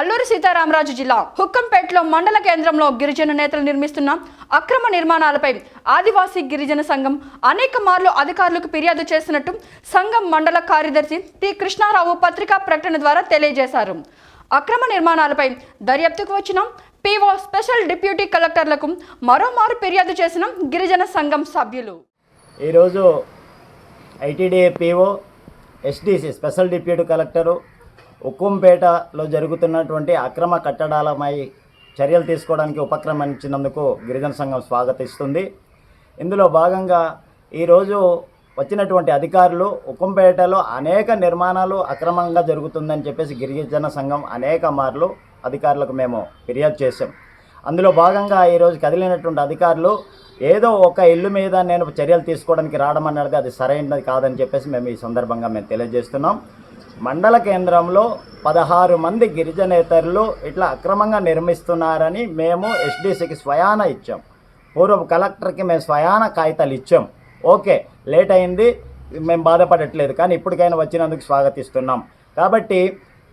అల్లూరి సీతారామరాజు జిల్లా హుక్కంపేటలో మండల కేంద్రంలో గిరిజన నేతలు నిర్మిస్తున్న అక్రమ నిర్మాణాలపై ఆదివాసీ గిరిజన సంఘం అనేక మార్లు అధికారులకు ఫిర్యాదు చేసినట్టు సంఘం మండల కార్యదర్శి టి. కృష్ణారావు పత్రికా ప్రకటన ద్వారా తెలియజేశారు. అక్రమ నిర్మాణాలపై దర్యాప్తుకు వచ్చిన పీఓ స్పెషల్ డిప్యూటీ కలెక్టర్లకు మరోమారు ఫిర్యాదు చేసిన గిరిజన సంఘం సభ్యులు. ఈరోజు ITDA PO SDC special deputy collector ఉక్కుంపేటలో జరుగుతున్నటువంటి అక్రమ కట్టడాలపై చర్యలు తీసుకోవడానికి ఉపక్రమించినందుకు గిరిజన సంఘం స్వాగతిస్తుంది. ఇందులో భాగంగా ఈరోజు వచ్చినటువంటి అధికారులు ఉక్కంపేటలో అనేక నిర్మాణాలు అక్రమంగా జరుగుతుందని చెప్పేసి గిరిజన సంఘం అనేక మార్లు అధికారులకు మేము ఫిర్యాదు చేశాం. అందులో భాగంగా ఈరోజు కదిలినటువంటి అధికారులు ఏదో ఒక ఇల్లు మీద నేను చర్యలు తీసుకోవడానికి రావడం అన్నది అది సరైనది కాదని చెప్పేసి మేము ఈ సందర్భంగా మేము తెలియజేస్తున్నాం. మండల కేంద్రంలో పదహారు మంది గిరిజనేతరులు ఇట్లా అక్రమంగా నిర్మిస్తున్నారని మేము ఎస్డీసీకి స్వయాన ఇచ్చాం. పూర్వపు కలెక్టర్కి మేము స్వయాన కాగితాలు ఇచ్చాం. ఓకే లేట్ అయింది మేము బాధపడట్లేదు కానీ ఇప్పటికైనా వచ్చినందుకు స్వాగతిస్తున్నాం. కాబట్టి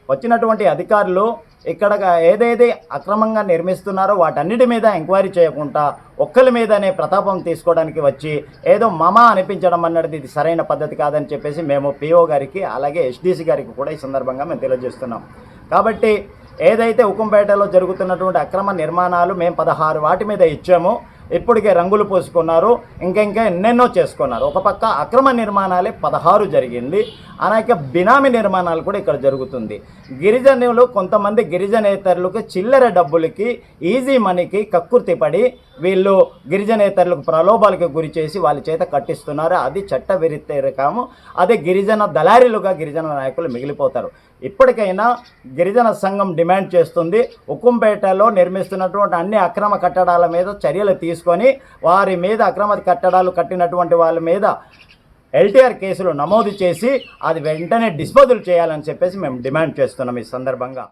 వచ్చినటువంటి అధికారులు ఇక్కడ ఏదైతే అక్రమంగా నిర్మిస్తున్నారో వాటన్నిటి మీద ఎంక్వైరీ చేయకుండా ఒక్కరి మీదనే ప్రతాపం తీసుకోవడానికి వచ్చి ఏదో మమ అనిపించడం అన్నది ఇది సరైన పద్ధతి కాదని చెప్పేసి మేము పిఓ గారికి అలాగే ఎస్డీసీ గారికి కూడా ఈ సందర్భంగా మేము తెలియజేస్తున్నాం. కాబట్టి ఏదైతే ఉక్కంపేటలో జరుగుతున్నటువంటి అక్రమ నిర్మాణాలు మేము పదహారు వాటి మీద ఇచ్చామో. ఇప్పటికే రంగులు పూసుకున్నారు ఇంకా ఇంకా ఎన్నెన్నో చేసుకున్నారు. ఒక పక్క అక్రమ నిర్మాణాలే పదహారు జరిగింది అనేక బినామీ నిర్మాణాలు కూడా ఇక్కడ జరుగుతుంది. గిరిజనులు కొంతమంది గిరిజనేతరులకు చిల్లర డబ్బులకి ఈజీ మనీకి కక్కుర్తి పడి వీళ్ళు గిరిజనేతరులకు ప్రలోభాలకు గురి చేసి వాళ్ళ చేత కట్టిస్తున్నారు. అది చట్ట విరుద్ధము అదే గిరిజన దళారీలుగా గిరిజన నాయకులు మిగిలిపోతారు. ఇప్పటికైనా గిరిజన సంఘం డిమాండ్ చేస్తుంది. ఉక్కుంపేటలో నిర్మిస్తున్నటువంటి అన్ని అక్రమ కట్టడాల మీద చర్యలు తీసుకొని వారి మీద అక్రమ కట్టడాలు కట్టినటువంటి వాళ్ళ మీద ఎల్టీఆర్ కేసులు నమోదు చేసి అది వెంటనే డిస్పోజల్ చేయాలని చెప్పేసి మేము డిమాండ్ చేస్తున్నాం ఈ సందర్భంగా.